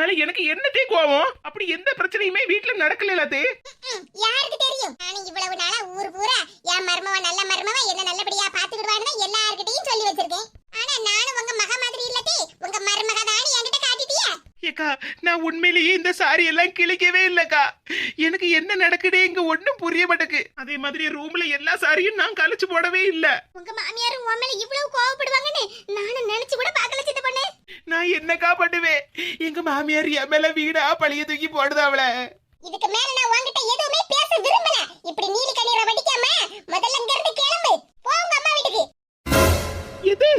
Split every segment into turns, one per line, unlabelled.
மேல எனக்கு என்னத்தே கோவம்? அப்படி எந்த பிரச்சனையுமே வீட்ல நடக்கல தே
யாருக்கு தெரியும்? நானும் இவ்வளவு நாளா ஊர் பூரா என் மருமவ நல்ல மருமவ என்ன நல்லபடியா பாத்துக்கிடுவான்னு எல்லார்கிட்டயும் சொல்லி வச்சிருக்கேன் ஆனா நானும் உங்க மக மாதிரி இல்லத்தே உங்க மருமக தான் என்கிட்ட காட்டிட்டியா
ஏக்கா நான் உண்மையிலேயே இந்த சாரி எல்லாம் கிழிக்கவே இல்லக்கா. எனக்கு என்ன நடக்குதே இங்க ஒண்ணும் புரிய மாட்டேக்கு அதே மாதிரி ரூம்ல எல்லா சாரியும் நான் கழிச்சு போடவே இல்ல.
உங்க மாமியாரும் உன் மேல இவ்வளவு கோவப்படுவாங்கன்னு நானும் நினைச்சு கூட பார்க்கல சித்த பொண்ணு
நான் என்னக்கா பண்ணுவேன்? எங்க மாமியார் என் மேல வீடா பழிய தூக்கி போடுது அவள.
இதுக்கு மேல நான் உன்கிட்ட எதுவுமே பேச விரும்பல. இப்படி நீலி கண்ணீரை வடிக்காம முதல்ல இங்க இருந்து கிளம்பு. போ உங்க அம்மா வீட்டுக்கு.
எது?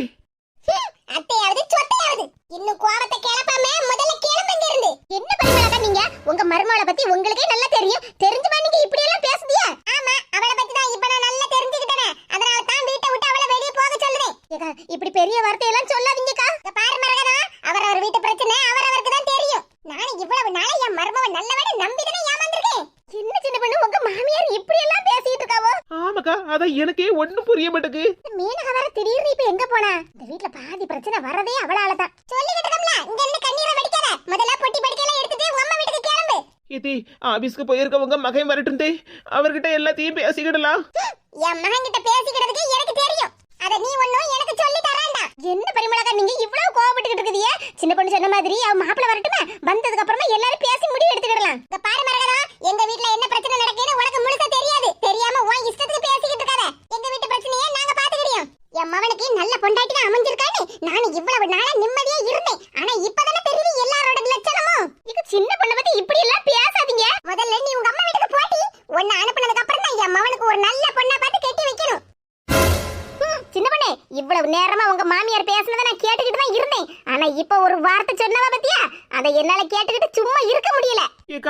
பத்தி உங்களுக்கே நல்லா தெரியும். தெரிஞ்சுமா நீங்க இப்படி எல்லாம் பேசுதியா. ஆமா அவளை பத்தி தான் இப்ப நான் நல்லா தெரிஞ்சுக்கிட்டேனே. அதனால தான் வீட்டை விட்டு அவளை வெளிய போக சொல்லுறேன் ஏக்கா இப்படி பெரிய வார்த்தையெல்லாம் சொல்லாதீங்கக்கா. பாரு மரகதா. அவரவர் வீட்டு பிரச்சனை அவரவருக்கு தான் தெரியும். நானும் இவ்வளவு நாளா என் மருமவ நல்லவனு நம்பி தானே ஏமாந்திருக்கேன். சின்ன சின்ன பொண்ணு உங்க மாமியார் இப்படி எல்லாம் பேசிட்டு இருக்காவோ?
ஆமாக்கா அதான் எனக்கே ஒண்ணும் புரிய மாட்டேக்கு
மீனக வேற திடீர்னு இப்ப எங்க போனா? இந்த வீட்ல பாதி பிரச்சனை வரதே அவளால தான் சொல்லிக்கிட்டு இருக்கோம்ல இங்க இருந்து கண்ணீரை வடிக்காத முதல்ல பொட்டி படுக்கையெல்லாம் எடுத்துட்டு உங்க அம்மா வீட்டுக்கு கிளம்பு
ஏத்தி ஆபீஸ்க்கு போயிருக்கவங்க மகன் வரட்டும் தே அவர்கிட்ட எல்லாத்தையும் பேசிக்கிடலாம்.
என் மகன் கிட்ட பேசிக்கிறதுக்கு எனக்கு தெரியும். அத நீ ஒண்ணும் எனக்கு சொல்லி தராண்டா. என்ன பரிமளகா நீங்க இவ்வளவு கோவப்பட்டுக்கிட்டு இருக்குதியே சின்ன பொண்ணு சொன்ன மாதிரி அவ மாப்பிள்ள வரட்டுமே? வந்ததுக்கு அப்புறமா எல்லாரும் பேசி முடிவு எடுத்துக்கிடலாம். இந்த பாரு மரகதா.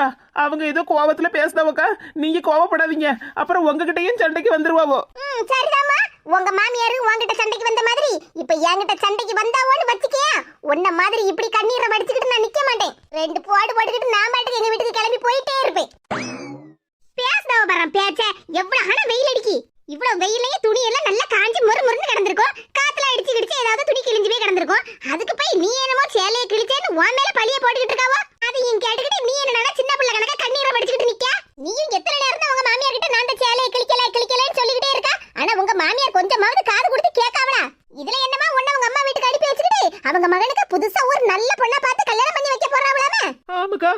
அக்கா அவங்க ஏதோ கோவத்துல பேசினவக்கா. நீங்க கோவப்படாதீங்க. அப்புறம் உங்ககிட்டயும் சண்டைக்கு வந்துருவாவோ.
ம் சரிதாம்மா. உங்க மாமியாரு உங்ககிட்ட சண்டைக்கு வந்த மாதிரி இப்ப என்கிட்ட சண்டைக்கு வந்தாவோன்னு வச்சுக்கேன் உன்ன மாதிரி இப்படி கண்ணீரை வடிச்சுக்கிட்டு நான் நிக்க மாட்டேன். ரெண்டு போடு போட்டுக்கிட்டு நான் பாட்டுக்கு எங்க வீட்டுக்கு கிளம்பி போயிட்டே இருப்பேன் பேசுதவ பாரம் பேச்ச எவ்வளவு ஆனா வெயில் அடிக்கி இவ்வளவு வெயிலையே துணி எல்லாம் நல்லா காஞ்சி மொறு மொறுன்னு கிடந்திருக்கும் காத்துல அடிச்சு கிடிச்சு ஏதாவது துணி கிழிஞ்சு போய் கிடந்திருக்கும் அதுக்கு போய் நீ என்னமோ சேலையை கிழிச்சேன்னு உன் மேல பழிய போட்டுக்கிட்டு இருக்காவோ அதையும் கேட்டுக்கிட்டு நீ என்னடா சின்ன பிள்ளை கணக்கா கண்ணீரை வடிச்சுக்கிட்டு நிக்க நீயும் எத்தனை நேரம் தான் உங்க மாமியார் கிட்ட நான் அந்த சேலையை கிழிக்கல கிழிக்கலன்னு சொல்லிக்கிட்டே இருக்கா ஆனா உங்க மாமியார் கொஞ்சமாவது காது கொடுத்து கேட்காவளா இதுல என்னமா உன்ன உங்க அம்மா வீட்டுக்கு அனுப்பி வச்சுக்கிட்டு அவங்க மகனுக்கு புதுசா ஒரு நல்ல பொண்ணா பார்த்து கல்யாணம் பண்ணி வைக்க போறாவளாமே
ஆமாக்கா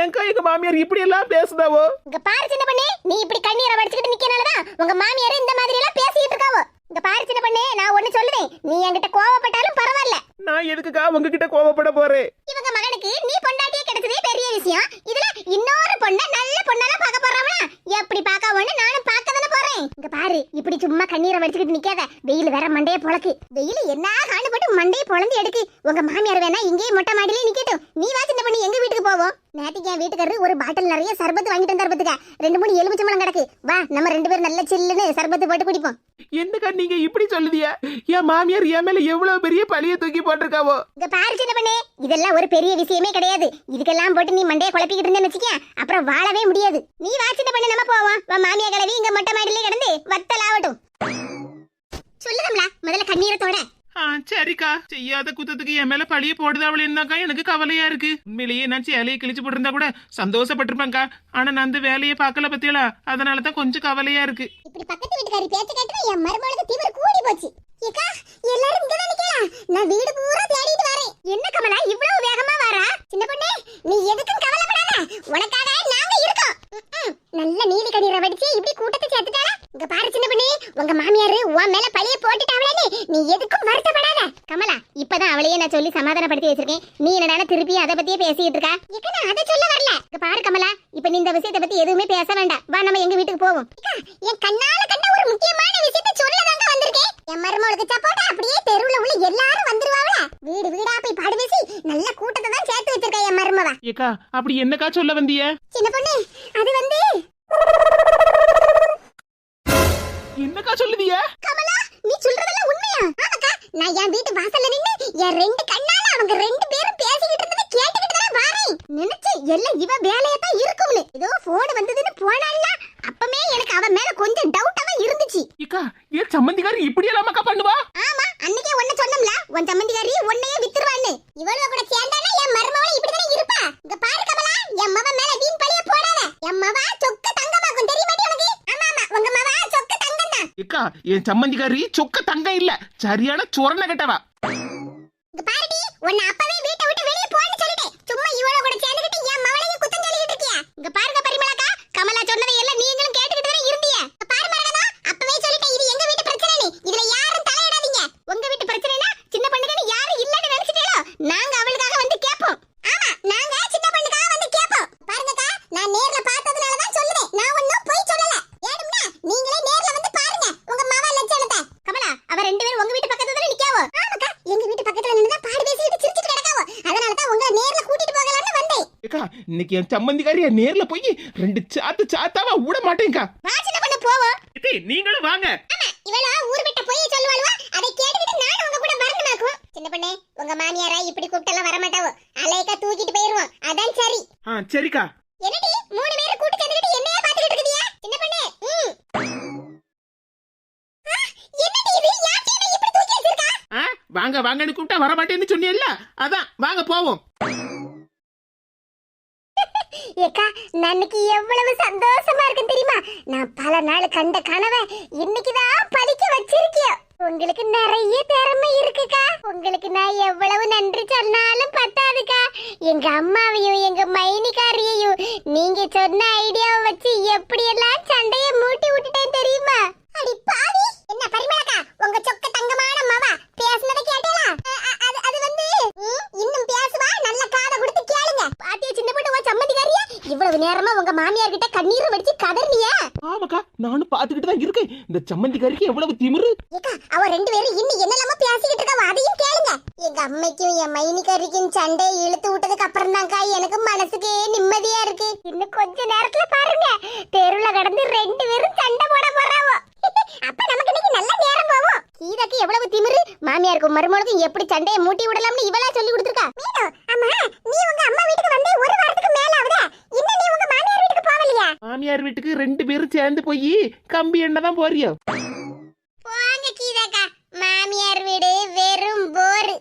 ஏன்க்கா எங்க மாமியார் இப்படி எல்லாம் பேசுதாவோ
இங்க பாரு சின்ன பண்ணே நீ இப்படி கண்ணீரை வடிச்சுக்கிட்டு நிக்கனாலதான் உங்க மாமியார் இந்த மாதிரி எல்லாம் பேசிட்டு இருக்காவோ இங்க பாரு சின்ன பண்ணே நான் ஒண்ணு சொல்லுவேன் நீ என்கிட்ட கோவப்பட்டாலும் பரவாயில்ல
நான் எதுக்குக்கா உங்ககிட்ட கோவப்பட போறேன்
இவங்க மகனுக்கு நீ பொண்டாட்டியே கிடைச்சதே பெரிய விஷயம். இதுல இன்னொரு பொண்ண நல்ல பொண்ணால பார்க்க போறாங்களா? எப்படி பார்க்கவோன்னு நானும் பார்க்க தானே போறேன். இங்க பாரு இப்படி சும்மா கண்ணீரை வடிச்சுக்கிட்டு நிக்காத. வெயில் வேற மண்டைய பொழக்கு. வெயில் என்ன காண்டு போட்டு மண்டையை பொளந்து எடுக்கு. உங்க மாமியார் வேணா இங்கேயே மொட்டை மாடியிலே நிக்கட்டும். நீ வா சின்ன பண்ணி எங்க வீட்டுக்கு போவோம்? நேற்றுக்கு என் வீட்டுக்காரரு ஒரு பாட்டில் நிறைய சர்பத்து வாங்கிட்டு வந்தார் பத்துக்க. ரெண்டு மூணு எலுமிச்சம்பழம் கிடக்கு. வா நம்ம ரெண்டு பேரும் நல்ல சில்லுன்னு சர்பத்து போட்டு குடிப்போம்.
என்னக்கா நீங்க இப்படி சொல்லுதியா என் மாமியார் என் மேல எவ்வளவு பெரிய பழிய தூக்கி போட்டிருக்காவோ?
இங்க பாரு சின்ன பண்ணே இதெல்லாம் ஒரு பெரிய விஷயமே கிடையாது. இதுக்கெல்லாம் போட்டு நீ மண்டைய குழப்பிக்கிட்டு இருந்தேன்னு வச்சுக்க அப்புறம் வாழவே முடியாது. நீ வா சின்ன பண்ணு நம்ம போவோம். வா மாமியா கிளவி இங்க மொட்டை மாடியிலே கிடந்து வத்தலாவட்டும் சொல்லுதம்ல முதல்ல கண்ணீரத்தோட
ஆ சரிக்கா. செய்யாத குத்தத்துக்கு என் மேல பழிய போடுதாவளேன்னாக்கா எனக்கு கவலையா இருக்கு. உண்மையிலேயே நான் சேலையை கிழிச்சு போட்டிருந்தா கூட சந்தோஷப்பட்டிருப்பேன்க்கா. ஆனா நான் அந்த வேலையை பார்க்கல பத்தியலா. அதனாலதான் கொஞ்சம் கவலையா இருக்கு.
இப்படி பக்கத்து வீட்டுக்காரி கேட்டு என் மருமகளுக்கு திமிர் கூடி போச்சு. ஏக்கா எல்லாரும் இங்க வந்து கேளா நான் வீடு பூரா தேடிட்டு வரேன். என்ன கமலா இவ்வளவு வேகமா வரா? சின்ன பொண்ணே நீ எதுக்கும் கவலைப்படாத. உனக்காக நாங்க இருக்கோம். நல்ல நீலி கண்ணீரை வடிச்சு இப்படி கூட்டத்தை சேர்த்துட்டாரா இங்க பாரு சின்ன பொண்ணே உங்க மாமியாரு உன் மேல பழிய போட்டுட்டாவளே நீ எதுக்கும் வருத்தப்படாத. கமலா இப்பதான் அவளையே நான் சொல்லி சமாதானப்படுத்தி வச்சிருக்கேன். நீ என்னடா திருப்பி அதை பத்தியே பேசிட்டு இருக்கா? ஏக்கா நான் அதை சொல்ல வரல. இங்க பாரு கமலா இப்ப நீ இந்த விஷயத்தை பத்தி எதுவுமே பேச வேண்டாம். வா நம்ம எங்க வீட்டுக்கு போவோம். என் கண்ணால கண்ட ஒரு முக்கியமான விஷயத்தை சொல்லதாங்க வந்திருக்கேன். என் மருமோ மருமகளுக்கு சப்போட்டா அப்படியே தெருவுல உள்ள எல்லாரும் வந்துருவாங்கள? வீடு வீடா போய் பாடு பேசி நல்ல கூட்டத்தை தான் சேர்த்து வச்சிருக்கேன் என் மருமவ.
ஏக்கா அப்படி என்னக்கா சொல்ல வந்திய?
சின்ன பொண்ணு அது வந்து
என்னக்கா சொல்லுதிய?
கமலா நீ சொல்றதெல்லாம் உண்மையா? ஆமாக்கா நான் என் வீட்டு வாசல்ல நின்னு என் ரெண்டு கண்ணால அவங்க ரெண்டு பேரும் பேசிக்கிட்டு இருந்ததை கேட்டுக்கிட்டு தான் வாரேன். நினைச்சேன் எல்லாம் இவ வேலையா தான் இருக்கும்னு. ஏதோ போன் வந்ததுன்னு போனால அப்பமே எனக்கு அவ மேல கொஞ்சம் டவுட்டாவே இருந்துச்சு.
இக்கா ஏன் சம்மந்திகாரி இப்படி எல்லாம் அக்கா பண்ணுவா?
ஆமா அன்னைக்கே ஒண்ணு சொன்னோம்ல உன் சம்மந்திகாரி ஒன்னையே வித்துருவான்னு. இவளோ கூட சேர்ந்தானே என் மருமவளை இப்படி தானே இருப்பா? இங்க பாரு கமலா என் மவ மேல வீண் பழிய போடாத. என் மவ சொக்க தங்கமாக்கும் தெரிய மாட்டே உனக்கு? ஆமா ஆமா உங்க மவ சொக்க தங்கம் தான். இக்கா என் சம்மந்திகாரி சொக்க தங்கம் இல்ல சரியான சொரண கட்டவா. இங்க பாருடி உன்னை அப்பவே வீட்டை விட்டு
வெளிய இன்னைக்கு என் சம்மந்திக்காரிய நேர்ல போய் ரெண்டு சாத்து சாத்தாவா விட மாட்டேங்கா.
வா சின்ன பொண்ணு போவோம்
இத்தி நீங்களும் வாங்க.
இவளா ஊர் விட்ட போய் சொல்லுவாளுவா? அதை கேட்டுக்கிட்டு நானும் உங்க கூட வரணுமாக்கும் சின்ன பொண்ணே உங்க மாமியாரா இப்படி கூப்பிட்டெல்லாம் வர மாட்டாவோ அலையக்கா தூக்கிட்டு போயிருவோம். அதான் சரி.
ஆ சரிக்கா.
என்னடி மூணு பேரை கூட்டி சேர்ந்துக்கிட்டு என்னைய பாத்துக்கிட்டு இருக்கீங்க சின்ன பொண்ணே ம்.
வாங்க வாங்கன்னு கூப்பிட்டா வர மாட்டேன்னு சொன்னியல்ல அதான் வாங்க போவோம்.
ஏக்கா நன்னைக்கு எவ்வளவு சந்தோஷமா இருக்கு தெரியுமா? நான் பல நாள் கண்ட கனவை இன்னைக்குதான் படிக்க வச்சிருக்கியோ உங்களுக்கு நிறைய திறமை இருக்குக்கா. உங்களுக்கு நான் எவ்வளவு நன்றி சொன்னாலும் பத்தாதுக்கா. எங்க அம்மாவையும் எங்க மைனிக்காரியையும் நீங்க சொன்ன ஐடியாவை வச்சு எப்படியெல்லாம் சண்டையை மூட்டி விட்டுட்டேன் தெரியுமா? அடி பாவி! என்ன பரிமளக்கா? உங்க சொக்க தங்கமான மவா. பேசுனதை கேட்டீங்களா? அது அது வந்து இன்னும் பேசுவா? நல்ல காதை கொடுத்து கேளுங்க. பாட்டிய சின்ன போட்டு உன் சம்மந்திக்காரியா? இவ்வளவு நேரமா உங்க மாமியார் கிட்ட கண்ணீர் வடிச்சு கதர்னியா
ஆமாக்கா நானும் பாத்துக்கிட்டு தான் இருக்கேன். இந்த சம்மந்திக்காரிக்கு எவ்வளவு திமிரு?
ஏக்கா அவ ரெண்டு பேரும் இன்னும் என்னெல்லாமோ பேசிக்கிட்டு இருக்கா அதையும் கேளுங்க. எங்க அம்மைக்கும் என் மைனிக்காரிக்கும் சண்டை இழுத்து விட்டதுக்கு அப்புறம் தான்க்கா எனக்கு மனசுக்கு நிம்மதியா இருக்கு. இன்னும் கொஞ்ச நேரத்துல பாருங்க. தெருவுல கடந்து ரெண்டு பேரும் சண்டை போட போறாவோ அப்ப நமக்கு இன்னைக்கு நல்ல நேரம் போவோம் கீதாக்கு எவ்வளவு திமிரு மருமகளுக்கும் எப்படி சண்டையை மூட்டி விடலாம்னு இவளா சொல்லி கொடுத்துருக்கா? மீனு அம்மா நீ உங்க அம்மா வீட்டுக்கு வந்து ஒரு வாரத்துக்கு மேல ஆகுதா இன்னும் நீ உங்க மாமியார் வீட்டுக்கு போகலையா?
மாமியார் வீட்டுக்கு ரெண்டு பேரும் சேர்ந்து போய் கம்பி எண்ணெய் தான் போறியோ?
போங்க கீதாக்கா. மாமியார் வீடு வெறும் போரு.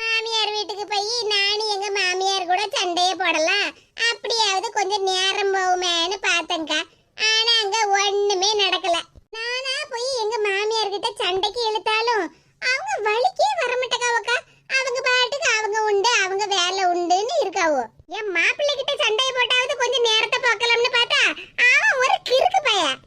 மாமியார் வீட்டுக்கு போய் நானும் எங்க மாமியார் கூட சண்டைய போடலாம். அப்படியாவது கொஞ்சம் நேரம் போகுமேன்னு பார்த்தேங்க்கா ஆனா அங்க ஒண்ணுமே நடக்கல. நானா போய் எங்க மாமியார் கிட்ட சண்டைக்கு இழுத்தாலும் அவங்க வலிக்கே வரமாட்டேக்காவக்கா அவங்க பாட்டுக்கு அவங்க உண்டு அவங்க வேலை உண்டுன்னு இருக்காவோ என் மாப்பிள்ளை கிட்ட சண்டையை போட்டாவது கொஞ்சம் நேரத்தை பார்க்கலாம்னு பார்த்தா அவன் ஒரு கிறுக்கு பையன்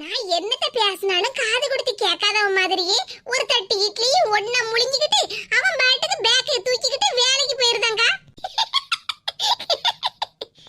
நான் என்னத்த பேசினாலும் காது கொடுத்து கேட்காதவன் மாதிரியே ஒரு தட்டு இட்லியும் ஒன்ன முழிஞ்சுக்கிட்டு அவன் பாட்டுக்கு பேக்கை தூக்கிக்கிட்டு வேலைக்கு போயிருந்தாங்க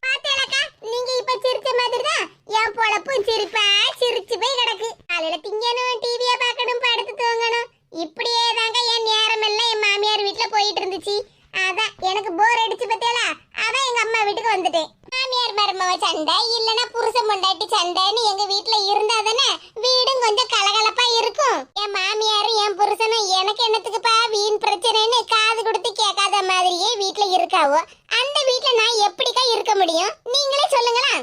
பாத்தேலக்கா நீங்க இப்ப சிரிச்ச மாதிரி தான் என் பொழப்பும் சிரிப்பா சிரிச்சு போய் கிடக்கு காலையில திங்கணும் டிவிய பார்க்கணும் படுத்து தூங்கணும் இப்படியே தாங்க என் நேரம் எல்லாம் என் மாமியார் வீட்டுல போயிட்டு இருந்துச்சு அதான் எனக்கு போர் அடிச்சு பத்தியலா அதான் எங்க அம்மா வீட்டுக்கு வந்துட்டேன் மாமியார் மருமவ சண்டை இல்லனா புருஷன் பொண்டாட்டி சண்டைன்னு எங்க வீட்ல இருந்தா தானே வீடும் கொஞ்சம் கலகலப்பா இருக்கும் என் மாமியாரும் என் புருஷனும் எனக்கு என்னத்துக்குப்பா வீண் பிரச்சனைன்னு காது கொடுத்து கேட்காத மாதிரியே வீட்டுல இருக்காவோ அந்த வீட்டுல நான் எப்படிக்கா இருக்க முடியும் நீங்களே சொல்லுங்களா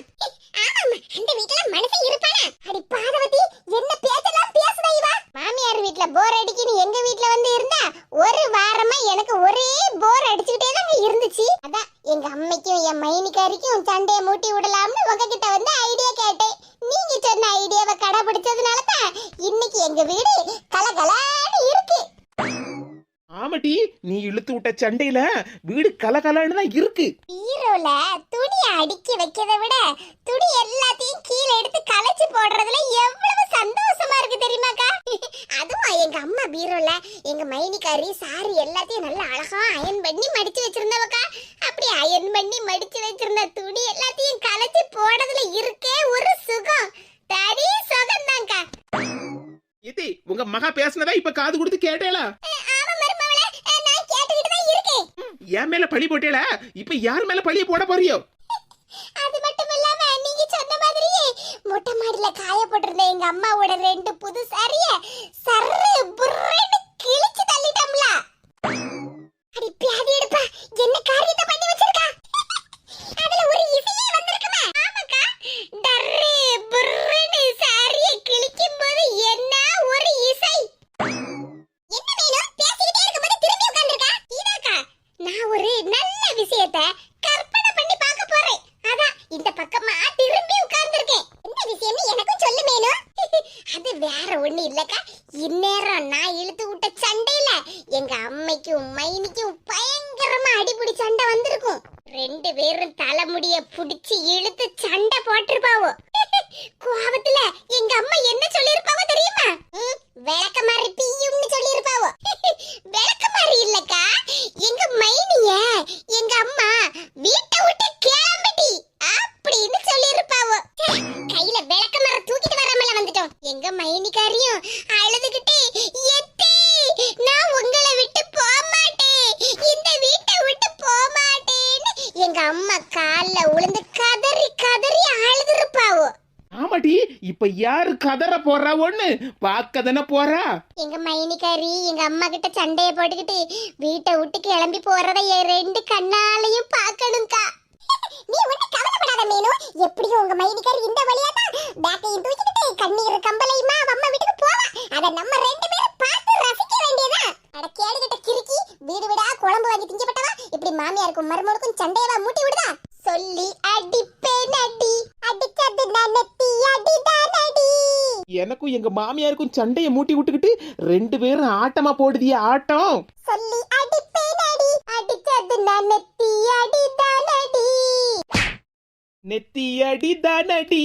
ஆமாமா அந்த வீட்ல மனுஷன் இருப்பானா அடி பாதவதி என்ன பேச்செல்லாம் பேசுதா இவா மாமியார் வீட்ல போர் அடிக்குன்னு எங்க வீட்ல வந்து இருந்தா ஒரு வாரமா எனக்கு ஒரே போர் அடிச்சுக்கிட்டே தான் இருந்துச்சு அதான் எங்க அம்மைக்கும் என் மைனிக்காரிக்கும் சண்டையை மூட்டி விடலாம்னு உங்ககிட்ட வந்து ஐடியா கேட்டேன் நீங்க சொன்ன ஐடியாவை கடைபிடிச்சதுனால தான் இன்னைக்கு எங்க வீடு கலகலான்னு இருக்கு
ஆமாட்டி நீ இழுத்து விட்ட சண்டையில வீடு கலகலன்னு தான் இருக்கு.
பீரோல துணியை அடுக்கி வைக்கிறத விட துணி எல்லாத்தையும் கீழே எடுத்து கலைச்சு போடுறதுல எவ்வளவு சந்தோஷமா இருக்கு தெரியுமாக்கா? அதுவும் எங்க அம்மா பீரோல எங்க மைனிக்காரி சாரி எல்லாத்தையும் நல்லா அழகா அயன் பண்ணி மடிச்சு வச்சிருந்தவக்கா. அப்படி அயன் பண்ணி மடிச்சு வச்சிருந்த துணி எல்லாத்தையும் கலைச்சு போடுறதுல இருக்கே ஒரு சுகம். தனி சுகம்தான்க்கா.
இது உங்க மகா பேசுனதா இப்ப காது கொடுத்து கேட்டேளா? என் மேல பழி போட்டேல? இப்ப யார் மேல பழிய போட போறியோ?
அது மட்டும் இல்லாம நீங்க சொன்ன மாதிரியே மொட்டை மாடியில காய போட்டிருந்த எங்க அம்மாவோட ரெண்டு புது சாரிய சர்ரு புர்ருன்னு இல்லக்கா இந்நேரம் நான் இழுத்து விட்ட சண்டையில எங்க அம்மைக்கும் மைனிக்கும் பயங்கரமா அடிபிடி சண்டை வந்திருக்கும் ரெண்டு பேரும் தலைமுடிய புடிச்சு இழுத்து சண்டை போட்டிருப்பாவோ கோபத்துல எங்க அம்மா என்ன சொல்லிருப்பாவோ தெரியுமா ம், விளக்கமாறு பீயும்னு சொல்லிருப்பாவோ விளக்கமாறு இல்லக்கா எங்க மைனிய எங்க அம்மா வீட்டை விட்டு கிளம்பிட்டி அப்படின்னு சொல்லிருப்பாவோ கையில விளக்கமாற தூக்கிட்டு வராமல வந்துட்டோம் எங்க மைனிக்காரியும் அழுதுகிட்டே எத்தே நான் உங்களை விட்டு போக மாட்டேன் இந்த வீட்டை விட்டு போக மாட்டேன்னு எங்க அம்மா கால்ல உளுந்து கதறி கதறி அழுதுருப்பாவோ
ஆமாடி இப்ப யாரு கதற போறா? ஒண்ணு பாக்க தானே போறா?
எங்க மைனிக்காரி எங்க அம்மா கிட்ட சண்டைய போட்டுக்கிட்டு வீட்டை விட்டு கிளம்பி போறதை என் ரெண்டு கண்ணாலையும் பார்க்கணும்க்கா. நீ ஒண்ணு கவலைப்படாத மீனு. எப்படியும் உங்க மைனிக்காரி இந்த வழியா தான் பேக்கையும் தூக்கிட்டு கண்ணீர் கம்பளையுமா அம்மா வீட்டுக்கு போவா. அத நம்ம ரெண்டு பேரும் பார்த்து ரசிக்க வேண்டியதா? அட கேடுகிட்ட கிறுக்கி வீடு வீடா குழம்பு வாங்கி திங்கப்பட்டவா? இப்படி மாமியாருக்கும் மருமகளுக்கும் சண்டையவா மூட்டி விடுதா? சொல்லி அடிப்பேன் அடி அடிச்சது நனத்தி அடிதான் அடி
எனக்கும் எங்க மாமியாருக்கும் சண்டைய மூட்டி விட்டுக்கிட்டு ரெண்டு பேரும் ஆட்டமா போடுதிய ஆட்டம்.
சொல்லி அடிப்பேன் அடி அடிச்சது நனத்தி அடிதான் அடி
நெத்தி அடி தானடி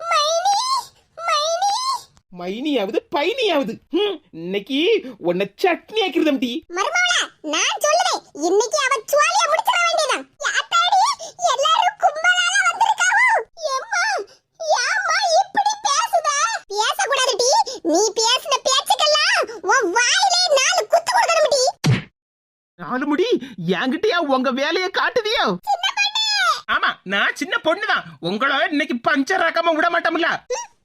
மைனி மைனி.
மைனியாவது பைனியாவது. இன்னைக்கு உன்னை சட்னி ஆக்கிருதம் டி.
மருமவள நான் சொல்லுவேன் இன்னைக்கு அவ சுவாலிய முடிச்சிட வேண்டியதான் யாத்தாடி எல்லாரும் கும்பலால வந்திருக்காவோ? எம்மா யாம்மா இப்படி பேசுதா? பேச கூடாது டி. நீ பேசின பேச்சுக்கெல்லாம் உன் வாயிலே நாலு குத்து கொடுக்கணும் டி.
நாலு முடி என்கிட்டயா உங்க வேலைய காட்டுதியோ? ஆமா நான் சின்ன பொண்ணுதான். உங்கள இன்னைக்கு பஞ்சர் ரகமா விட மாட்டோம்ல.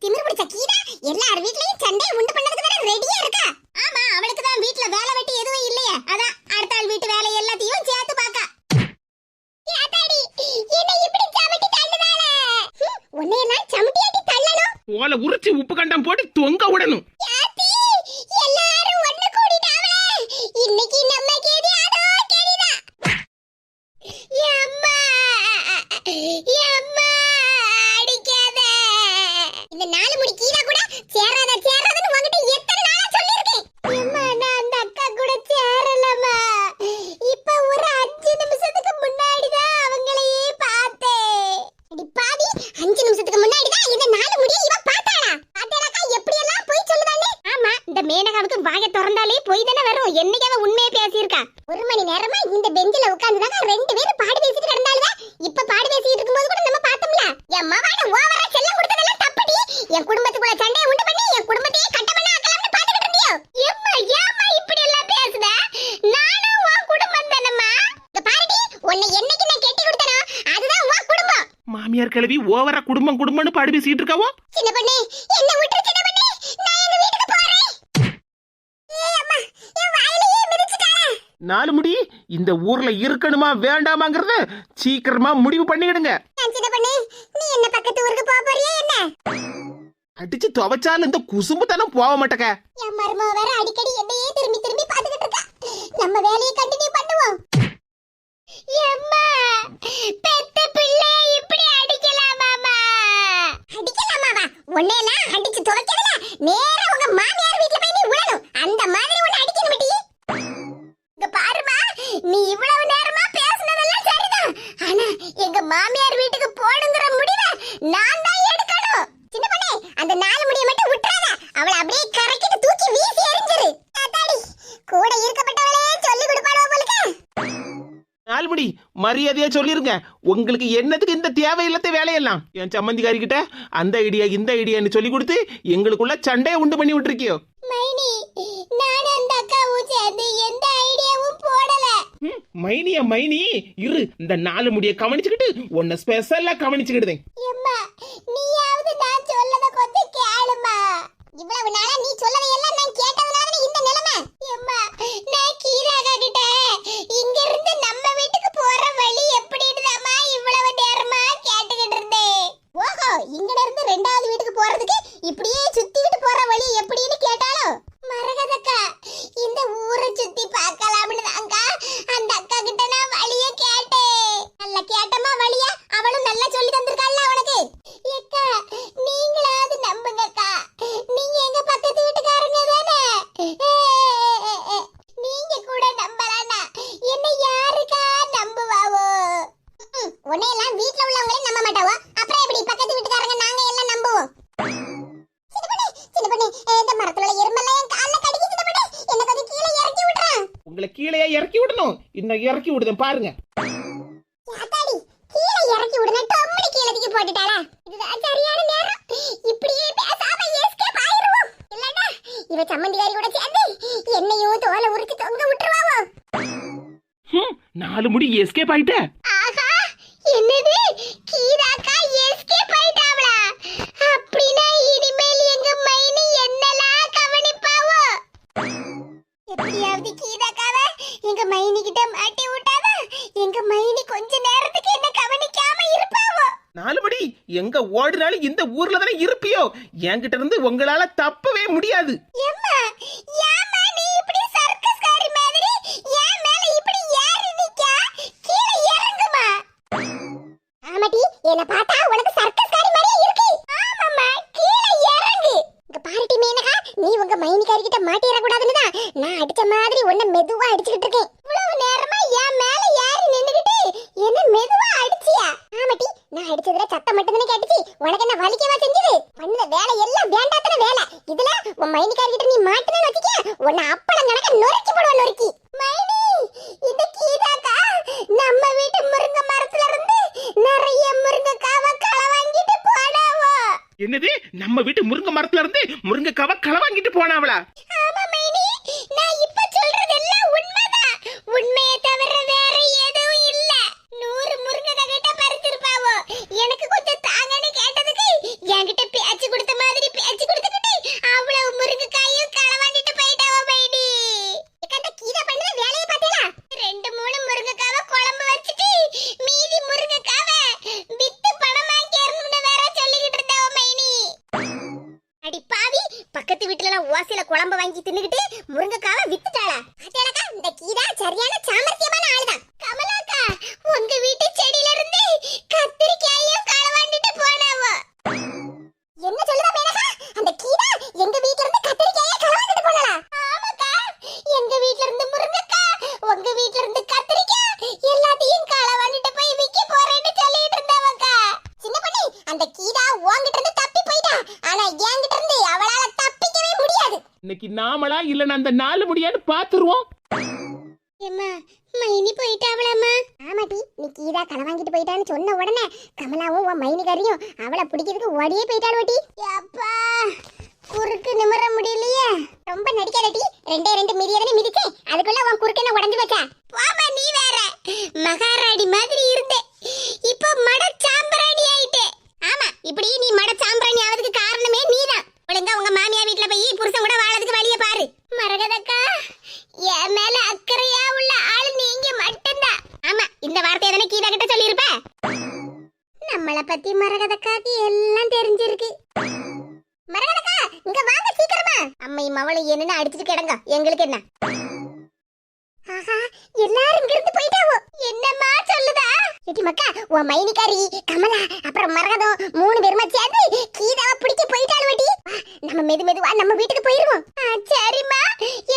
திமிரு பிடிச்ச கீதா எல்லார் வீட்லயும் சண்டையை உண்டு பண்ணதுக்கு தானே ரெடியா இருக்கா? ஆமா அவளுக்கு தான் வீட்ல வேலை வெட்டி எதுவும் இல்லையே. அதான் அடுத்த ஆள் வீட்டு வேலை எல்லாத்தையும் சேர்த்து பாக்கா. யாத்தாடி என்ன இப்படி சமட்டி தள்ளுதாளே உன்னையெல்லாம் சமட்டியாட்டி தள்ளணும்.
ஓலை உரிச்சு உப்பு கண்டம் போட்டு தொங்க விடணும்
யாத்தி எல்லாரும் ஒண்ணு கூடிட்டாவளே இன்னைக்கு நம்ம கேடி அதோ கேடிதா அம்மா அம்மா அடிக்காத இந்த நாலு முடி கீழே கூட சேராத சேராதன்னு உன்கிட்ட எத்தனை நாளா சொல்லியிருக்கேன் அம்மா நான் அந்த அக்கா கூட சேரலம்மா இப்ப ஒரு அஞ்சு நிமிஷத்துக்கு முன்னாடி தான் அவங்களையே பார்த்தேன் அடி பாவி அஞ்சு நிமிஷத்துக்கு முன்னாடி தான் இந்த நாலு முடியை இவ பார்த்தாளா பார்த்தாளாக்கா எப்படி எல்லாம் போய் சொல்லுதானே ஆமா இந்த மேனகாவுக்கு வாயை திறந்தாலே போய் தானே வரும் என்னைக்கு அவ உண்மையை பேசியிருக்கா ஒரு மணி நேரமா இந்த பெஞ்சில உட்கார்ந்துதாங்க ரெண்டு பேரும் பாடு பேசிட்டு கிடந்தாளுவ இப்ப பாடு பேசிட்டு இருக்கும்போது கூட நம்ம பார்த்தோம்ல என் மவான ஓவரா செல்லம் கொடுத்ததெல்லாம் தப்புடி என் குடும்பத்துக்குள்ள சண்டையை உண்டு பண்ணி என் குடும்பத்தையே கட்ட பண்ண ஆக்கலாம்னு பாத்துக்கிட்டு இருந்தியோ? எம்மா ஏம்மா இப்படி எல்லாம் பேசுத? நானும் உன் குடும்பம் தானம்மா. இந்த பாருடி உன்னை என்னைக்கு நான் கெட்டி கொடுத்தனோ அதுதான் உன் குடும்பம்.
மாமியார் கிளவி ஓவரா குடும்பம் குடும்பம்னு பாடு பேசிட்டு இருக்காவோ
சின்ன பொண்ணு என்ன விட்டுரு சின்ன பொண்ணு? நான் எங்க வீட்டுக்கு போறேன். ஏய் அம்மா என் வாயிலேயே மிதிச்சிட்டாளே.
நாலு முடி இந்த ஊர்ல இருக்கணுமா வேண்டாமாங்கறத சீக்கிரமா முடிவு பண்ணிடுங்க
சின்ன பொண்ணு நீ என்ன பக்கத்து ஊருக்கு போக போறியா என்ன?
அடிச்சு துவைச்சாலும் இந்த குசும்பு தானே போக மாட்டக்க.
என் மருமக வேற அடிக்கடி என்னையே திரும்பி திரும்பி பாத்துக்கிட்டு இருக்கா. நம்ம வேலையை கண்டினியூ பண்ணுவோம். எம்மா பெத்த பிள்ளை இப்படி அடிக்கலாமாமா அடிக்கலாமாவா? உன்னையெல்லாம் அடிச்சு துவைக்கிறதுல நேரா உங்க மாமியார் வீட்டுல போய் நீ விழணும் அந்த மாதிரி உன்னை அடிக்கணும் மட்டி இங்க பாருமா நீ இவ்வளவு நேரமா பேசுனதெல்லாம் சரிதான் ஆனா எங்க மாமியார் வீட்டுக்கு போடுங்கிற முடிவை நான் தான் எடுக்கணும் சின்ன பொண்ணே அந்த நாலு முடியை மட்டும் விட்டுறாத அவளை அப்படியே கரைக்கிட்டு தூக்கி வீசி எறிஞ்சிரு தாத்தாடி கூட இருக்கப்பட்டவளே சொல்லி கொடுப்பாளோ போலுக்கு
நாலு முடி மரியாதையா சொல்லிருங்க. உங்களுக்கு என்னத்துக்கு இந்த தேவையில்லாத வேலையெல்லாம்? என் சம்மந்திக்காரி கிட்ட அந்த ஐடியா இந்த ஐடியான்னு சொல்லி கொடுத்து எங்களுக்குள்ள சண்டையை உண்டு பண்ணி விட்டுருக்கியோ? மைனியா மைனி? இரு இந்த நாலு முடிய கவனிச்சுக்கிட்டு உன்னை ஸ்பெஷலா கவனிச்சுக்கிடுதேன்.
நீயாவது நான் சொல்லத கொஞ்சம் கேளுமா இவ்வளவு நாளா நீ சொல்லதை எல்லாம் நான் கேட்டதுனால இந்த நிலைமை எம்மா நான் கீராகா கிட்ட இங்க இருந்து நம்ம வீட்டுக்கு போற வழி எப்படின்னு இவ்வளவு நேரமா கேட்டுக்கிட்டு இருந்தேன் ஓஹோ இங்கட இருந்து ரெண்டாவது வீட்டுக்கு போறதுக்கு இப்படியே சுத்திக்கிட்டு போற வழி எப்படின்னு கேட்டாலோ மரகதக்கா இந்த ஊரை சுத்தி பார்க்கலாம்னு தாங்க அந்த அக்கா கிட்ட நான் வழிய கேட்டேன் நல்ல கேட்டமா வழிய அவளும் நல்லா சொல்லி தந்திருக்காள்ல அவனுக்கு ஏக்கா நீங்களாவது நம்புங்கக்கா பண்ணு இந்த மரத்துல உள்ள எறும்பெல்லாம் என் கால்ல கடிக்கு சின்ன பண்ணு என்ன கொஞ்சம் கீழே இறக்கி
உங்களை கீழே இறக்கி விடணும். இன்னும் இறக்கி விடுதேன் பாருங்க.
இறக்கி விடுனா டொம்மடி கீழே தூக்கி போட்டுட்டாளா? இதுதான் சரியான நேரம். இப்படியே பேசாம எஸ்கேப் ஆயிருவோம் இல்லடா இவ சம்மந்திகாரி கூட சேர்ந்து என்னையும் தோலை உரிச்சு தொங்க விட்டுருவாவோ?
ஹம், நாலு முடி எஸ்கேப் ஆயிட்ட.
ஆஹா என்னது? கீதாக்கா எஸ்கேப் ஆயிட்டாவளா? அப்படின்னா இனிமேல் எங்க மைனி என்னலாம் கவனிப்பாவோ? எப்படியாவது கீதாக்காவ எங்க மைனி கிட்ட மாட்டி விட்டாவ எங்க மைனி கொஞ்ச நேரத்துக்கு என்ன கவனிக்காம இருப்பாவோ?
நாலு முடி எங்க ஓடுனாலும் இந்த ஊர்ல தானே இருப்பியோ? என்கிட்ட இருந்து உங்களால தப்பவே முடியாது.
எம்மா ஏம்மா நீ இப்படி சர்க்கஸ்காரி மாதிரி ஏன் மேல இப்படி ஏறி நிக்கா கீழே இறங்குமா ஆமாடி என்ன பார்த்தா உனக்கு சர்க்கஸ்காரி மாதிரியே இருக்கு ஆமாம்மா கீழே இறங்கு இங்க பாருடி மேனகா நீ உங்க மைனிகாரி கிட்ட மாட்டிர கூடாதுன்னு தான் நான் அடிச்ச மாதிரி உன்னை மெதுவா அடிச்சுக்கிட்டு இருக்கேன் இவ்வளவு நேரமா என் மேல ஏறி நின்னுகிட்டு என்ன மெதுவா அடிச்சியா ஆமாடி நான் அடிச்சதுல சத்தம் மட்டும் தானே கேட்டுச்சு உனக்கு என்ன வலிக்கவா செஞ்சது பண்ணுத வேலை எல்லாம் வேண்டாத்தன வேலை இதுல உன் மைனிகாரி கிட்ட நீ மாட்டினு வச்சுக்க உன்னை அப்பளம் கணக்க நொறுக்கி போடுவ நொறுக்கி மைனி இந்த கீதாக்கா நம்ம வீட்டு முருங்கை மரத்துல இருந்து நிறைய முருங்கைக்காவை களை வாங்கிட்டு போனாவோ
என்னது நம்ம வீட்டு முருங்கை மரத்துல இருந்து முருங்கைக்காவை களை வாங்கிட்டு போனாவளா
ஆமா மைனி நான் இப்ப சொல்றதெல்லாம் உண்மைதான் உண்மையை தவிர வேற எதுவும் இல்ல நூறு முருங்கை கிட்ட பறிச்சிருப்பாவோ எனக்கு கொஞ்சம் தாங்கன்னு கேட்டதுக்கு என்கிட்ட பேச்சு கொடுத்த மாதிரி பேச்சு கொடுத்துக்கிட்டு அவ்வளவு முருங்கைக்காயும் களவாண்டிட்டு போயிட்டாவோ மைனி அந்த கீதை பண்ண வேலையை பார்த்தீங்களா ரெண்டு மூணு முருங்கைக்காவை குழம்பு வச்சுட்டு மீதி முருங்கைக்காவை வித்து பணம் வாங்கிடணும்னு வேற சொல்லிக்கிட்டு இருந்தாவோ மைனி அடி பாவி பக்கத்து வீட்டுல எல்லாம் ஓசையில குழம்பு வாங்கி தின்னுகிட்டு முருங்கைக்காவை வித்துட்டாளா அடடா இந்த கீதா சரியான சாமர்த்தியமான ஆளுதான் கமலாக்கா உங்க வீட்டு செடியில இருந்து கத்திரிக்காயும் களவாண்டிட்டு போனாவோ என்ன சொல்லுதா மேனகா அந்த கீதா எங்க வீட்ல இருந்து கத்திரிக்காயை களவாண்டிட்டு போனாளா ஆமாக்கா எங்க வீட்ல இருந்து முருங்கைக்காய் உங்க வீட்ல இருந்து கத்திரிக்காய் எல்லாத்தையும் களவாண்டிட்டு போய் விக்க போறேன்னு சொல்லிட்டு இருந்தாவக்கா சின்ன பண்ணி அந்த கீதா உன்கிட்ட இருந்து தப்பி போயிட்டா. ஆனா என்கிட்ட இருந்து அவளால தப்பிக்கவே முடியாது.
இன்னைக்கு நாமளா இல்லைன்னா அந்த நாலு முடியான்னு பாத்துருவோம்.
எம்மா மைனி போயிட்டாவளாம்மா? ஆமாடி நீ கீதா களை வாங்கிட்டு போயிட்டான்னு சொன்ன உடனே கமலாவும் உன் மைனிகாரியும் அவளை பிடிக்கிறதுக்கு ஓடியே போயிட்டாள் வட்டி அப்பா குறுக்கு நிமிர முடியலையே. ரொம்ப நடிக்காதடி ரெண்டே ரெண்டு மிதியதனே மிதிச்சேன். அதுக்குள்ள உன் குறுக்கு உடஞ்சு வச்சா போமா நீ வேற. மகாராணி மாதிரி இருந்தே. இப்போ மட சாம்பிராணி ஆயிட்டே. ஆமா இப்படி நீ மட சாம்பிராணி ஆவதுக்கு காரணமே நீதான். ஒழுங்கா உங்க மாமியா வீட்ல போய் புருஷன் கூட வாழறதுக்கு வழிய பாரு. மரகதக்கா என் மேல அக்கறையா உள்ள ஆள் நீங்க மட்டும்தான். ஆமா இந்த வார்த்தை எதனை கீதா கிட்ட சொல்லியிருப்ப? நம்மள பத்தி மரகதக்காக்கு எல்லாம் தெரிஞ்சிருக்கு. மரகதக்கா இங்க வாங்க சீக்கிரமா. அம்மை மவளை என்னன்னு அடிச்சிட்டு கிடங்க. எங்களுக்கு என்ன? எல்லாரும் இங்க இருந்து போயிட்டாவோ? என்னம்மா சொல்லுதா? எட்டி மக்கா உன் மைனிகாரி கமலா அப்புறம் மரகதம் மூணு பேருமா சேர்ந்து கீதாவை பிடிக்க போயிட்டாலும் வட்டி நம்ம மெது மெதுவா நம்ம வீட்டுக்கு போயிருவோம். சரிம்மா.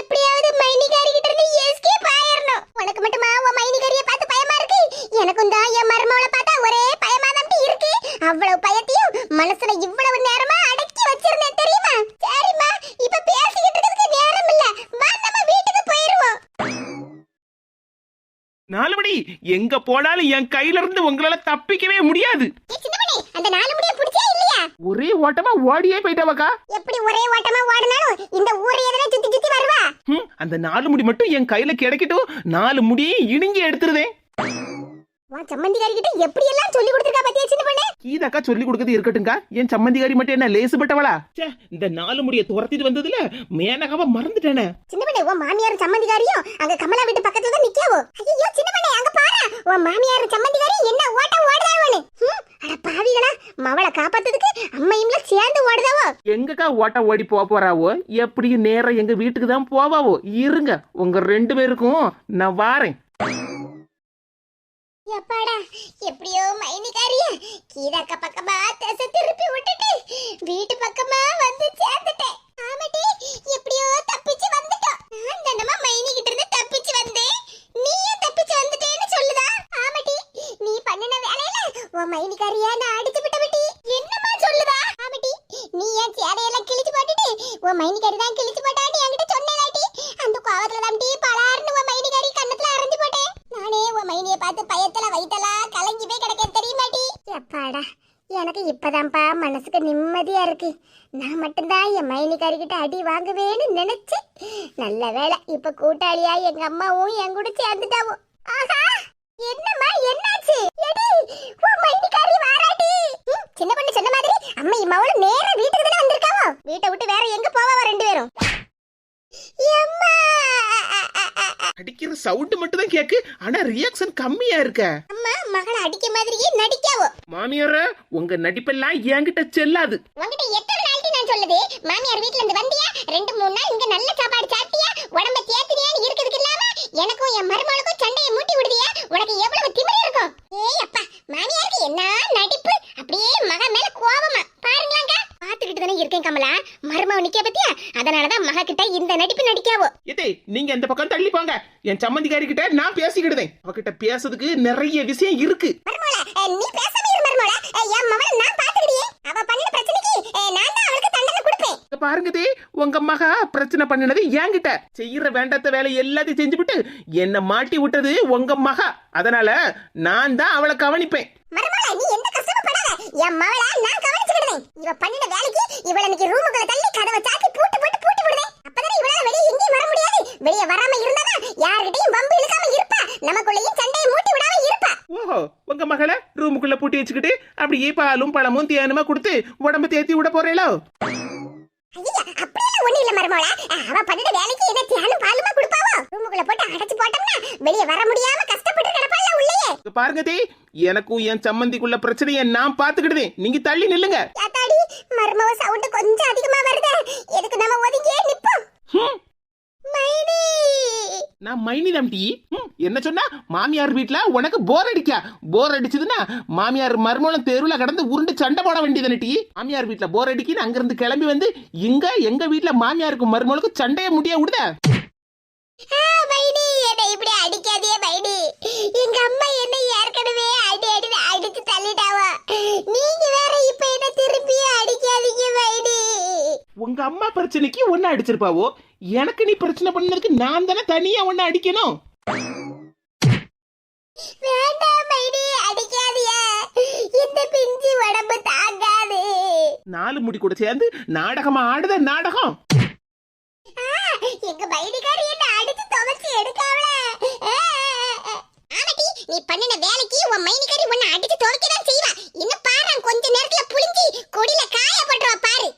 எப்படியாவது மைனிகாரி கிட்ட இருந்து எஸ்கேப் ஆயிரணும். உனக்கு மட்டுமா உன் மைனிகாரிய பார்த்து பயமா இருக்கு? எனக்கும் தான் என் மருமவளை பார்த்தா ஒரே பயமா தான் இருக்கு. அவ்வளவு பயத்தையும் மனசுல இவ்வளவு நேரமா அடக்கி வச்சிருந்தேன் தெரியுமா? சரிம்மா இப்ப பேசிக்கிட்டு
நாலு மணி. எங்க போனாலும் என் கையில இருந்து உங்களால தப்பிக்கவே முடியாது.
அந்த நாலு முடிய பிடிச்சா இல்லையா?
ஒரே ஓட்டமா ஓடியே போயிட்டாவக்கா?
எப்படி ஒரே ஓட்டமா ஓடினாலும் இந்த ஊரை எதனா சுத்தி சுத்தி வருவா?
அந்த நாலு முடி மட்டும் என் கையில கிடைக்கட்டும். நாலு முடியையும் இணுங்கி எடுத்துருதேன்.
உன் சம்மந்திகாரி கிட்ட எப்படி எல்லாம் சொல்லி கொடுத்துருக்கா பத்தியா சின்ன பொண்ணு?
கீதாக்கா சொல்லி கொடுக்கறது இருக்கட்டும்க்கா. என் சம்மந்திகாரி மட்டும் என்ன லேசுப்பட்டவளா? ச்சே இந்த நாலு முடிய துரத்திட்டு வந்ததுல மேனகாவ மறந்துட்டேனே.
சின்ன பொண்ணு உன் மாமியார் சம்மந்திகாரியும் அங்க கமலா வீட்டு பக்கத்துல தான் நிக்காவோ ஐயோ சின்ன பொண்ணு அங்க பாரு. உன் மாமியார் சம்மந்திகாரி என்ன ஓட்டம் ஓடுறாவனு அட பாவிகளா மவளை காப்பாத்துறதுக்கு அம்மையும்ல சேர்ந்து ஓடுதாவோ?
எங்கக்கா ஓட்ட ஓடி போக போறாவோ? எப்படியும் நேரம் எங்க வீட்டுக்கு தான் போவாவோ? இருங்க உங்க ரெண்டு பேருக்கும் நான் வாரேன்.
எப்பாடா? எப்படியோ மைனிகாரிய கீதாக்க பக்கமா திசை திருப்பி விட்டுட்டு வீட்டு பக்கமா வந்து சேர்ந்துட்டேன் ஆமாடி எப்படியோ தப்பிச்சு வந்துட்டோம் நான் தானமா மைனி கிட்ட இருந்து தப்பிச்சு வந்தேன் நீயும் தப்பிச்சு வந்துட்டேன்னு சொல்லுதா ஆமாடி நீ பண்ணின வேலையில உன் மைனிகாரிய நான் அடிச்சு விட்ட விட்டி என்னமா சொல்லுதா ஆமாடி நீ என் சேலையெல்லாம் கிழிச்சு போட்டுட்டு உன் மைனிகாரி தான் கிழிச்சு போட்டாட்டி என்கிட்ட சொன்னேலாட்டி அந்த கோவத்துல தான் டீ பலார்னு உன் மைனிகாரி கண்ணத்துல அரைஞ்சு போட்டேன் நானே உன் மைனிய பார்த்து பயத்துல வயித்தலாம் கலங்கி போய் கிடக்க தெரியுமாட்டி எப்பாடா எனக்கு மனசுக்கு நிம்மதியா இருக்கு. நான் மட்டும்தான் என் மைனிகாரி கிட்ட அடி வாங்குவேன்னு நினைச்சேன் நல்ல வேளை இப்ப கூட்டாளியா எங்க அம்மாவும் என் கூட சேர்ந்துட்டாவோ. ஆஹா! என்னம்மா என்னாச்சு? எடி உன் மைனிகாரி வாராடி சின்ன பொண்ணு சொன்ன மாதிரி அம்மா இம்மாவோட நேரா வீட்டுக்கு தானே வந்திருக்காவோ? வீட்டை விட்டு வேற எங்க போவாவோ ரெண்டு பேரும்?
அடிக்கிற சவுண்ட் மட்டும் தான் கேக்கு ஆனா ரியாக்ஷன் கம்மியா இருக்க.
அம்மா மகளை அடிக்க மாதிரியே நடிக்காவோ?
மாமியார உங்க நடிப்பெல்லாம் என்கிட்ட செல்லாது.
உன்கிட்ட எத்தனை நாளைக்கு நான் சொல்லுது? மாமியார் வீட்ல இருந்து வந்தியா? ரெண்டு மூணு நாள் இங்க நல்ல சாப்பாடு சாப்பிட்டியா? உடம்ப தேத்தினியான்னு இருக்கிறதுக்கு இல்லாம எனக்கும் என் மருமகளுக்கும் சண்டையை மூட்டி விடுதியா? உனக்கு எவ்வளவு திமிரு இருக்கும்? ஏய் அப்பா மாமியாருக்கு என்ன நடிப்பு? அப்படியே மக மேல கோவமா. பாருங்களாங்க. பாத்துக்கிட்டு தானே இருக்கேன் கமலா. மருமக நிக்க பத்தியா? அதனாலதான் மக கிட்ட இந்த நடிப்பு நடிக்காவோ.
இதே நீங்க அந்த பக்கம் தள்ளி போங்க. என் சம்மந்திக்காரி கிட்ட நான் பேசிக்கிடுதேன். அவகிட்ட பேசுறதுக்கு நிறைய விஷயம் இருக்கு.
நீ பேசாம இரு மருமகள என் மகளை நான் பாத்துக்கிடியே அவ பண்ணின பிரச்சனைக்கு நான் தான் அவளுக்கு தண்டனை கொடுப்பேன்.
பாருங்க தே உங்க மகா பிரச்சனை பண்ணினது என்கிட்ட. செய்யற வேண்டாத வேலை எல்லாத்தையும் செஞ்சுவிட்டு என்ன மாட்டி விட்டது உங்க மகா. அதனால நான் தான் அவளை கவனிப்பேன்.
மருமகள நீ எந்த கஷ்டமும் படாத. என் மகளை நான் கவனிச்சுக்கிடுவேன் இவ பண்ணின வேலைக்கு இவள இன்னைக்கு ரூமுக்குள்ள தள்ளி கதவை சாத்தி பூட்டு போட்டு பூட்டி விடுவேன். அப்பதானே இவளால வெளிய எங்கேயும் வர முடியாது. வெளிய வராம இருந்தாதான் யார்கிட்டயும் வம்பு இழுக்காம இருப்பா. நமக்குள்ளேயும் சண்டையை மூட்டி விடாம இருப்பா.
ஓஹோ உங்க மகளை ரூமுக்குள்ள பூட்டி வச்சுக்கிட்டு அப்படியே பாலும் பழமும் தேனுமா கொடுத்து உடம்பு தேத்தி விட போறேளோ?
ஐயா அப்படியெல்லாம் ஒண்ணு இல்ல மருமகள. அவ பண்ணின வேலைக்கு என்ன தியானம் பாலுமா கொடுப்பாவோ? ரூமுக்குள்ள போட்டு அடைச்சு போட்டோம்னா வெளிய வர முடியாம கஷ்டப்பட்டு கிடப்பால
இங்க பாருங்க தே எனக்கும் என் சம்மந்திக்குள்ள பிரச்சனையை நான் பாத்துக்கிடுதேன் நீங்க தள்ளி நில்லுங்க.
யாத்தாடி மர்மவ சவுண்ட் கொஞ்சம் அதிகமா வருதே. எதுக்கு நம்ம ஒதுங்கியே நிப்போம்? மைனி!
நான் மைனி தம்பி என்ன சொன்னா? மாமியார் வீட்ல உனக்கு போர் அடிக்கா. போர் அடிச்சதுன்னா மாமியார் மருமலம் தெருவுல கடந்து உருண்டு சண்டை போட வேண்டியது டி. மாமியார் வீட்ல போர் அடிக்கின்னு அங்கிருந்து கிளம்பி வந்து இங்க எங்க வீட்ல மாமியாருக்கு மருமலுக்கு சண்டைய முடிய விடுத?
இப்படி அடிக்காதே மைனி எங்க அம்மா என்ன ஏற்கனவே அடி அடி அடிச்சு தள்ளிட்டாவா. நீங்க வேற இப்ப என்ன திருப்பி அடிக்காதீங்க மைனி
உங்க அம்மா பிரச்சனைக்கு ஒன்னு அடிச்சிருப்பாவோ? எனக்கு நீ பிரச்சனை பண்ணதுக்கு நான் தானே தனியா ஒன்னு அடிக்கணும்?
வேண்டாம் மைனி அடிக்காதியா இந்த பிஞ்சு உடம்பு தாங்காது.
நாலு முடி கூட சேர்ந்து நாடகமா ஆடுத நாடகம்.
எங்க மைனிக்காரி என்ன அடிச்சு துவைச்சு எடுக்காவல ஆமாட்டி நீ பண்ணின வேலைக்கு உன் மைனிக்காரி உன்னை அடிச்சு துவைக்க தான் செய்வா. இன்னும் பாரு கொஞ்ச நேரத்துல புளிஞ்சி கொடியில காய போட்டுருவா பாரு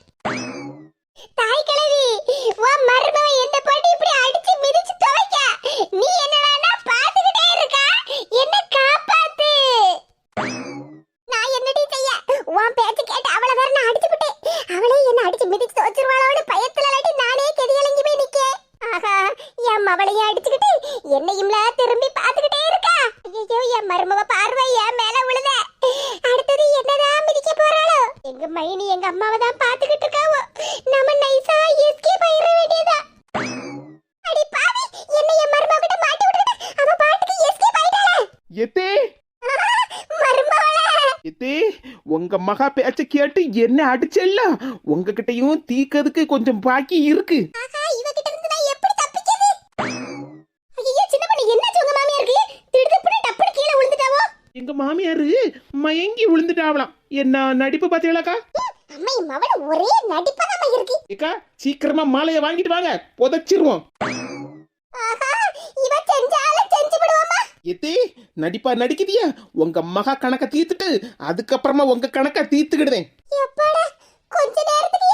தாய் கிழவி உன் மருமவ என்ன போட்டு இப்படி அடிச்சு மிதிச்சு துவைக்க நீ என்னடா பாத்துக்கிட்டே இருக்கா என்ன காப்பாத்து நான் என்னடி செய்ய உன் பேச்சு கேட்டு அவளை வேற நான் அடிச்சு விட்டேன் அவளே என்ன அடிச்சு மிதிச்சு துவச்சிருவாளோன்னு பயத்துல இல்லாட்டி நானே கெதியலங்கி போய் நிக்கேன் ஆஹா என் மவளையும் அடிச்சுக்கிட்டு என்னையும்ல திரும்பி பார்த்துக்கிட்டே இருக்கா ஐயோ என் மருமவ பார்வை என் மேல விழுத அடுத்தது என்னதான் மிதிக்க போறாளோ எங்க மைனி எங்க அம்மாவை தான் பார்த்துக்கிட்டு இருக்காவோ நம்ம நைஸா எஸ்கேப் ஆயிட வேண்டியதா அடி பாவி என்ன என் மருமவ கிட்ட மாட்டி விட்டுட்டு அவ பாட்டுக்கு எஸ்கேப் ஆயிட்டாளே
எத்தே எத்தே உங்க மகா பேச்ச கேட்டு என்ன அடிச்சல்ல? உங்ககிட்டயும் தீக்கிறதுக்கு கொஞ்சம் பாக்கி இருக்கு. எங்க மாமியாரு மயங்கி விழுந்துட்டாவலாம் என்ன நடிப்பு பாத்தீங்களாக்கா?
ஒரே நடிப்பாதாம இருக்கு.
சீக்கிரமா மாலையை வாங்கிட்டு வாங்க. புதைச்சிருவோம். எத்தே நடிப்பா நடிக்குதியா உங்க மகா கணக்க தீர்த்துட்டு அதுக்கப்புறமா உங்க கணக்க தீர்த்துக்கிடுதேன் கொஞ்ச நேரத்துக்கு